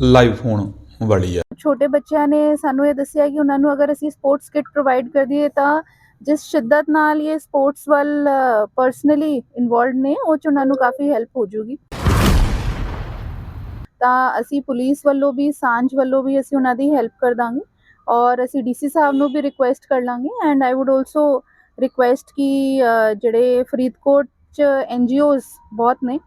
Live ਹੋਣ ਵਾਲੀ ਆ ਛੋਟੇ ਬੱਚਿਆਂ ਨੇ ਸਾਨੂੰ ਇਹ ਦੱਸਿਆ ਕਿ ਉਹਨਾਂ ਨੂੰ ਅਗਰ ਅਸੀਂ ਸਪੋਰਟਸ ਕਿਟ ਪ੍ਰੋਵਾਈਡ ਕਰ ਦਈਏ ਤਾਂ ਜਿਸ ਸ਼ਿੱਦਤ ਨਾਲ ਇਹ ਸਪੋਰਟਸ ਵੱਲ ਪਰਸਨਲੀ ਇਨਵੋਲਡ ਨੇ ਉਹ ਚ ਉਹਨਾਂ ਨੂੰ ਕਾਫੀ ਹੈਲਪ ਹੋ ਜੂਗੀ। ਤਾਂ ਅਸੀਂ ਪੁਲਿਸ ਵੱਲੋਂ ਵੀ ਸਾਂਝ ਵੱਲੋਂ ਵੀ ਅਸੀਂ ਉਹਨਾਂ ਦੀ ਹੈਲਪ ਕਰ ਦਾਂਗੇ ਔਰ ਅਸੀਂ ਡੀਸੀ ਸਾਹਿਬ ਨੂੰ ਵੀ ਰਿਕੁਐਸਟ ਕਰ ਲਾਂਗੇ and I would also request ਕਿ ਜਿਹੜੇ ਫਰੀਦਕੋਟ ਚ ਐਨਜੀਓਜ਼ ਬਹੁਤ ਨੇ।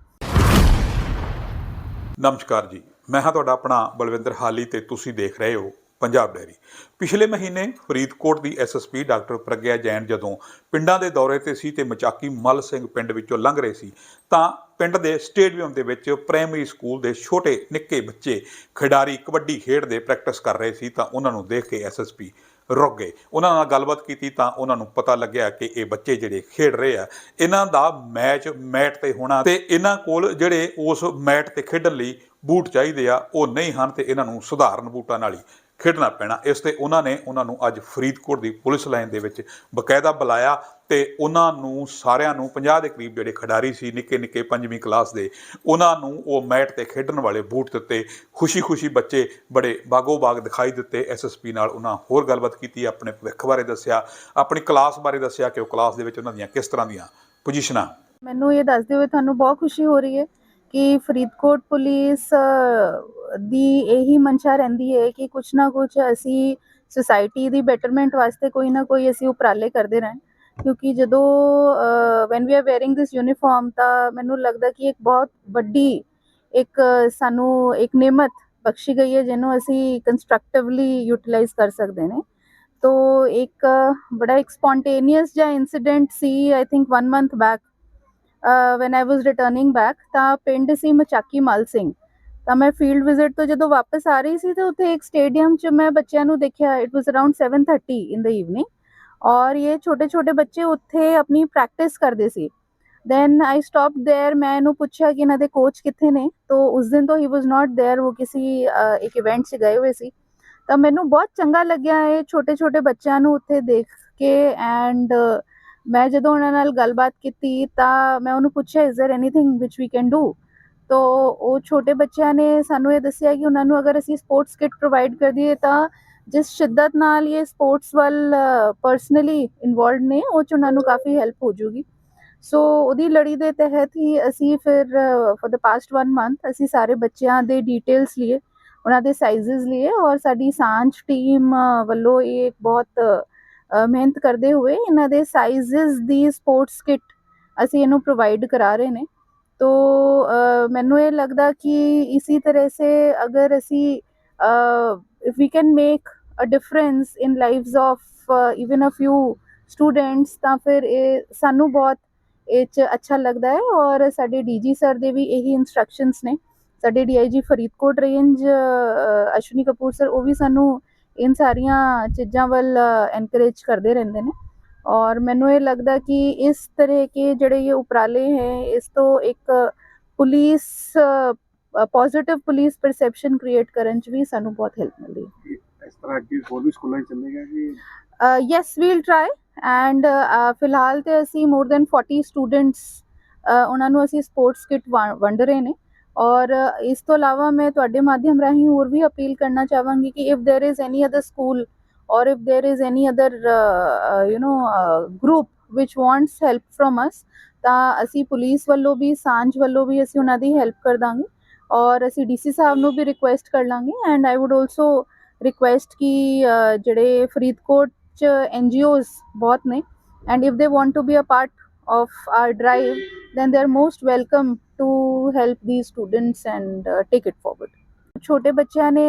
ਨਮਸਕਾਰ ਜੀ। ਮੈਂ ਹਾਂ ਤੁਹਾਡਾ ਆਪਣਾ ਬਲਵਿੰਦਰ ਹਾਲੀ ਤੇ ਤੁਸੀਂ ਦੇਖ ਰਹੇ ਹੋ ਪੰਜਾਬ ਡੈਰੀ। ਪਿਛਲੇ ਮਹੀਨੇ ਫਰੀਦਕੋਟ ਦੀ ਐਸਐਸਪੀ ਡਾਕਟਰ ਪ੍ਰਗਿਆ ਜੈਨ ਜਦੋਂ ਪਿੰਡਾਂ ਦੇ ਦੌਰੇ ਤੇ ਸੀ ਤੇ ਮਚਾਕੀ ਮਲ ਸਿੰਘ ਪਿੰਡ ਵਿੱਚੋਂ ਲੰਘ ਰਹੇ ਸੀ, ਤਾਂ ਪਿੰਡ ਦੇ ਸਟੇਡੀਅਮ ਦੇ ਵਿੱਚ ਪ੍ਰਾਇਮਰੀ ਸਕੂਲ ਦੇ ਛੋਟੇ ਨਿੱਕੇ ਬੱਚੇ ਖਿਡਾਰੀ ਕਬੱਡੀ ਖੇਡਦੇ ਪ੍ਰੈਕਟਿਸ ਕਰ ਰਹੇ ਸੀ, ਤਾਂ ਉਹਨਾਂ ਨੂੰ ਦੇਖ ਕੇ ਐਸਐਸਪੀ ਰੁਕ ਗਏ। ਉਹਨਾਂ ਨਾਲ ਗੱਲਬਾਤ ਕੀਤੀ ਤਾਂ ਉਹਨਾਂ ਨੂੰ ਪਤਾ ਲੱਗਿਆ ਕਿ ਇਹ ਬੱਚੇ ਜਿਹੜੇ ਖੇਡ ਰਹੇ ਆ, ਇਹਨਾਂ ਦਾ ਮੈਚ ਮੈਟ ਤੇ ਹੋਣਾ ਤੇ ਇਹਨਾਂ ਕੋਲ ਜਿਹੜੇ ਉਸ ਮੈਟ ਤੇ ਖੇਡਣ ਲਈ ਬੂਟ ਚਾਹੀਦੇ ਆ, ਉਹ ਨਹੀਂ ਹਨ ਤੇ ਇਹਨਾਂ ਨੂੰ ਸੁਧਾਰਨ ਬੂਟਾਂ ਨਾਲ ਹੀ ਖੇਡਣਾ ਪੈਣਾ। ਇਸ ਤੇ ਉਹਨਾਂ ਨੇ ਉਹਨਾਂ ਨੂੰ ਅੱਜ ਫਰੀਦਕੋਟ ਦੀ ਪੁਲਿਸ ਲਾਈਨ ਦੇ ਵਿੱਚ ਬਕਾਇਦਾ ਬੁਲਾਇਆ ਤੇ ਉਹਨਾਂ ਨੂੰ ਸਾਰਿਆਂ ਨੂੰ 50 ਦੇ ਕਰੀਬ ਜਿਹੜੇ ਖਿਡਾਰੀ ਸੀ, ਨਿੱਕੇ ਨਿੱਕੇ ਪੰਜਵੀਂ ਕਲਾਸ ਦੇ, ਉਹਨਾਂ ਨੂੰ ਉਹ ਮੈਟ ਤੇ ਖੇਡਣ ਵਾਲੇ ਬੂਟ ਦਿੱਤੇ। ਖੁਸ਼ੀ-ਖੁਸ਼ੀ ਬੱਚੇ ਬੜੇ ਬਾਗੋ-ਬਾਗ ਦਿਖਾਈ ਦਿੱਤੇ। ਐਸਐਸਪੀ ਨਾਲ ਉਹਨਾਂ ਹੋਰ ਗੱਲਬਾਤ ਕੀਤੀ, ਆਪਣੇ ਭਵਿੱਖ ਬਾਰੇ ਦੱਸਿਆ, ਆਪਣੀ ਕਲਾਸ ਬਾਰੇ ਦੱਸਿਆ ਕਿ ਉਹ ਕਲਾਸ ਦੇ ਵਿੱਚ ਉਹਨਾਂ ਦੀਆਂ ਕਿਸ ਤਰ੍ਹਾਂ ਦੀਆਂ ਪੋਜੀਸ਼ਨਾਂ। ਮੈਨੂੰ ਇਹ ਦੱਸਦੇ ਹੋਏ ਤੁਹਾਨੂੰ ਬਹੁਤ ਖੁਸ਼ੀ ਹੋ ਰਹੀ ਹੈ। ਕਿ ਫਰੀਦਕੋਟ ਪੁਲਿਸ ਦੀ ਇਹੀ ਮਨਸ਼ਾ ਰਹਿੰਦੀ ਹੈ ਕਿ ਕੁਛ ਨਾ ਕੁਛ ਅਸੀਂ ਸੁਸਾਇਟੀ ਦੀ ਬੈਟਰਮੈਂਟ ਵਾਸਤੇ ਕੋਈ ਨਾ ਕੋਈ ਅਸੀਂ ਉਪਰਾਲੇ ਕਰਦੇ ਰਹਿਣ। ਕਿਉਂਕਿ ਜਦੋਂ when we are wearing this uniform ਤਾਂ ਮੈਨੂੰ ਲੱਗਦਾ ਕਿ ਇੱਕ ਬਹੁਤ ਵੱਡੀ ਇੱਕ ਸਾਨੂੰ ਇੱਕ ਨਿਮਤ ਬਖਸ਼ੀ ਗਈ ਹੈ ਜਿਹਨੂੰ ਅਸੀਂ ਕੰਸਟਰਕਟਿਵਲੀ ਯੂਟਿਲਾਈਜ਼ ਕਰ ਸਕਦੇ ਨੇ। ਤੋ ਇੱਕ ਬੜਾ ਇੱਕ ਸਪੌਂਟੇਨੀਅਸ ਜਿਹਾ incident C I think 1 month back when I was returning back ਤਾਂ ਪਿੰਡ ਸੀ ਮਚਾਕੀ ਮਲ ਸਿੰਘ ਤਾਂ ਮੈਂ ਫੀਲਡ ਵਿਜ਼ਿਟ ਤੋਂ ਜਦੋਂ ਵਾਪਸ ਆ ਰਹੀ ਸੀ ਤੇ ਉੱਥੇ ਇੱਕ ਸਟੇਡੀਅਮ 'ਚ ਮੈਂ ਬੱਚਿਆਂ ਨੂੰ ਦੇਖਿਆ it was around 7:30 in the evening ਔਰ ਇਹ ਛੋਟੇ ਛੋਟੇ ਬੱਚੇ ਉੱਥੇ ਆਪਣੀ ਪ੍ਰੈਕਟਿਸ ਕਰਦੇ ਸੀ ਦੈਨ ਆਈ ਸਟਾਪਡ देयर ਮੈਂ ਇਹਨੂੰ ਪੁੱਛਿਆ ਕਿ ਇਹਨਾਂ ਦੇ ਕੋਚ ਕਿੱਥੇ ਨੇ ਤੋ ਉਸ ਦਿਨ ਤੋਂ ਹੀ ਵਾਸ ਨਾਟ देयर ਉਹ ਕਿਸੇ ਅ, ਇੱਕ ਇਵੈਂਟ 'ਚ ਗਏ ਹੋਏ ਸੀ ਤਾਂ ਮੈਨੂੰ ਬਹੁਤ ਚੰਗਾ ਲੱਗਿਆ ਇਹ ਛੋਟੇ ਛੋਟੇ ਬੱਚਿਆਂ ਨੂੰ ਉੱਥੇ ਦੇਖ ਕੇ ਐਂਡ ਮੈਂ ਜਦੋਂ ਉਹਨਾਂ ਨਾਲ ਗੱਲਬਾਤ ਕੀਤੀ ਤਾਂ ਮੈਂ ਉਹਨੂੰ ਪੁੱਛਿਆ is there anything which we can do ਤੋ ਉਹ ਛੋਟੇ ਬੱਚਿਆਂ ਨੇ ਸਾਨੂੰ ਇਹ ਦੱਸਿਆ ਕਿ ਉਹਨਾਂ ਨੂੰ ਅਗਰ ਅਸੀਂ ਸਪੋਰਟਸ ਕਿਟ ਪ੍ਰੋਵਾਈਡ ਕਰ ਦਈਏ ਤਾਂ ਜਿਸ ਸ਼ਿੱਦਤ ਨਾਲ ਇਹ ਸਪੋਰਟਸ ਵੱਲ ਪਰਸਨਲੀ ਇਨਵੋਲਡ ਨੇ, ਉਹ ਚ ਉਹਨਾਂ ਨੂੰ ਕਾਫੀ ਹੈਲਪ ਹੋ ਜੂਗੀ। ਸੋ ਉਹਦੀ ਲੜੀ ਦੇ ਤਹਿਤ ਹੀ ਅਸੀਂ ਫਿਰ ਫॉर द ਪਾਸਟ 1 ਮੰਥ ਅਸੀਂ ਸਾਰੇ ਬੱਚਿਆਂ ਦੇ ਡੀਟੇਲਸ ਲਈਏ, ਉਹਨਾਂ ਦੇ ਸਾਈਜ਼ਸ ਲਈਏ ਔਰ ਸਾਡੀ ਸਾਂਝ ਟੀਮ ਵੱਲੋਂ ਇਹ ਇੱਕ ਬਹੁਤ ਮਿਹਨਤ ਕਰਦੇ ਹੋਏ ਇਹਨਾਂ ਦੇ ਸਾਈਜ਼ਸ ਦੀ ਸਪੋਰਟਸ ਕਿਟ ਅਸੀਂ ਇਹਨੂੰ ਪ੍ਰੋਵਾਈਡ ਕਰਾ ਰਹੇ ਨੇ। ਤੋ ਮੈਨੂੰ ਇਹ ਲੱਗਦਾ ਕਿ ਇਸੀ ਤਰ੍ਹਾਂ ਸੇ ਅਗਰ ਅਸੀਂ if we can make a difference in lives of even a few students ਤਾਂ ਫਿਰ ਇਹ ਸਾਨੂੰ ਬਹੁਤ ਇਹ 'ਚ ਅੱਛਾ ਲੱਗਦਾ ਹੈ ਔਰ ਸਾਡੇ ਡੀਜੀ ਸਰ ਦੇ ਵੀ ਇਹੀ ਇਨਸਟਰਕਸ਼ਨਸ ਨੇ। ਸਾਡੇ DIG Faridkot range Ashwani Kapoor sir ਉਹ ਵੀ ਸਾਨੂੰ ਇਨ ਸਾਰੀਆਂ ਚੀਜ਼ਾਂ ਵੱਲ ਐਨਕਰੇਜ ਕਰਦੇ ਰਹਿੰਦੇ ਨੇ ਔਰ ਮੈਨੂੰ ਇਹ ਲੱਗਦਾ ਕਿ ਇਸ ਤਰ੍ਹਾਂ ਕੇ ਜਿਹੜੇ ਇਹ ਉਪਰਾਲੇ ਹੈ ਇਸ ਤੋਂ ਇੱਕ police positive police perception create ਕਰਨ ਚ ਵੀ ਸਾਨੂੰ ਬਹੁਤ ਹੈਲਪ ਮਿਲਦੀ ਹੈ ਇਸ ਤਰ੍ਹਾਂ ਅੱਗੇ ਹੋਰ ਵੀ ਸਕੂਲਾਂ ਚੱਲੇਗਾ ਕਿ ਯੈਸ ਵੀਲ ਟਰਾਈ ਐਂਡ ਫਿਲਹਾਲ ਤੇ ਅਸੀਂ ਮੋਰ ਦੈਨ 40 ਸਟੂਡੈਂਟਸ ਉਹਨਾਂ ਨੂੰ ਅਸੀਂ ਸਪੋਰਟਸ ਕਿਟ ਵੰਡ ਰਹੇ ਨੇ ਔਰ ਅ, ਇਸ ਤੋਂ ਇਲਾਵਾ ਮੈਂ ਤੁਹਾਡੇ ਮਾਧਿਅਮ ਰਾਹੀਂ ਹੋਰ ਵੀ ਅਪੀਲ ਕਰਨਾ ਚਾਹਾਂਗੀ ਕਿ if there is any other school or if there is any other uh, uh, you know uh, group which wants help from us ਤਾਂ ਅਸੀਂ ਪੁਲਿਸ ਵੱਲੋਂ ਵੀ ਸਾਂਝ ਵੱਲੋਂ ਵੀ ਅਸੀਂ ਉਹਨਾਂ ਦੀ ਹੈਲਪ ਕਰ ਦਾਂਗੇ ਔਰ ਅਸੀਂ ਡੀਸੀ ਸਾਹਿਬ ਨੂੰ ਵੀ ਰਿਕੁਐਸਟ ਕਰ ਲਾਂਗੇ and I would also request ਕਿ ਅ, ਜਿਹੜੇ ਫਰੀਦਕੋਟ ਚ ਐਨਜੀਓਜ਼ ਬਹੁਤ ਨੇ and if they want to be a part of our drive then they are most welcome to help these students and uh, take it forward. छोटे बच्चों ने